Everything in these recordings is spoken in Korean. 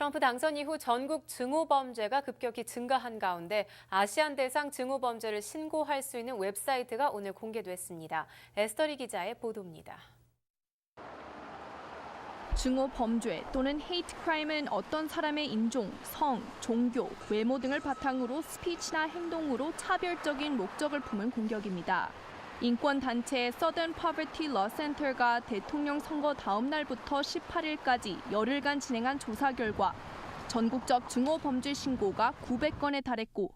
트럼프 당선 이후 전국 증오 범죄가 급격히 증가한 가운데 아시안 대상 증오 범죄를 신고할 수 있는 웹사이트가 오늘 공개됐습니다. 에스터리 기자의 보도입니다. 증오 범죄 또는 헤이트 크라임은 어떤 사람의 인종, 성, 종교, 외모 등을 바탕으로 스피치나 행동으로 차별적인 목적을 품은 공격입니다. 인권 단체 서던 파버티 러 센터가 대통령 선거 다음 날부터 18일까지 열흘간 진행한 조사 결과 전국적 증오 범죄 신고가 900건에 달했고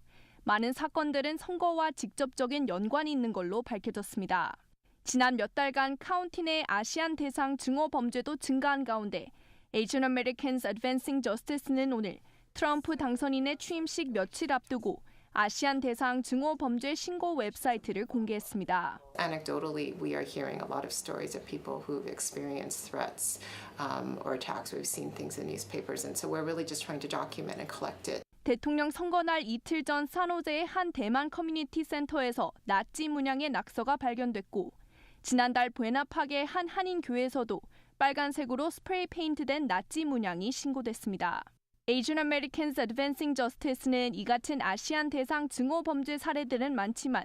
많은 사건들은 선거와 직접적인 연관이 있는 걸로 밝혀졌습니다. 지난 몇 달간 카운티 내 아시안 대상 증오 범죄도 증가한 가운데 Asian Americans Advancing Justice는 오늘 트럼프 당선인의 취임식 며칠 앞두고 아시안 대상 증오 범죄 신고 웹사이트를 공개했습니다. Anecdotally, we are hearing a lot of stories of people who've experienced threats um, or attacks. We've seen things in newspapers, and so we're really just trying to document and collect it. 대통령 선거 날 이틀 전 산호제의 한 대만 커뮤니티 센터에서 나치 문양의 낙서가 발견됐고 지난달 부에나팍의 한 한인 교회에서도 빨간색으로 스프레이 페인트된 나치 문양이 신고됐습니다. Asian Americans Advancing Justice는 이 같은 아시안 대상 증오 범죄 사례들은 많지만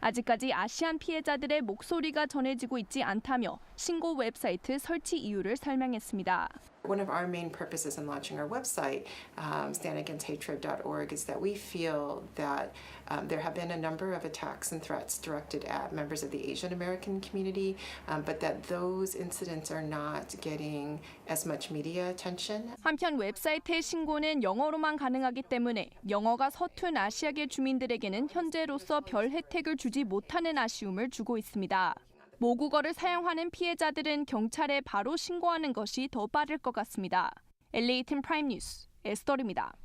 아직까지 아시안 피해자들의 목소리가 전해지고 있지 않다며 신고 웹사이트 설치 이유를 설명했습니다. One of our main purposes in launching our website, um, standagainsthatred.org, is that we feel that um, there have been a number of attacks and threats directed at members of the Asian American community, um, but that those incidents are not getting as much media attention. 한편 웹사이트의 신고는 영어로만 가능하기 때문에 영어가 서툰 아시아계 주민들에게는 현재로서 별 혜택을 주지 못하는 아쉬움을 주고 있습니다. 모국어를 사용하는 피해자들은 경찰에 바로 신고하는 것이 더 빠를 것 같습니다. LA 팀 프라임 뉴스 에스더입니다.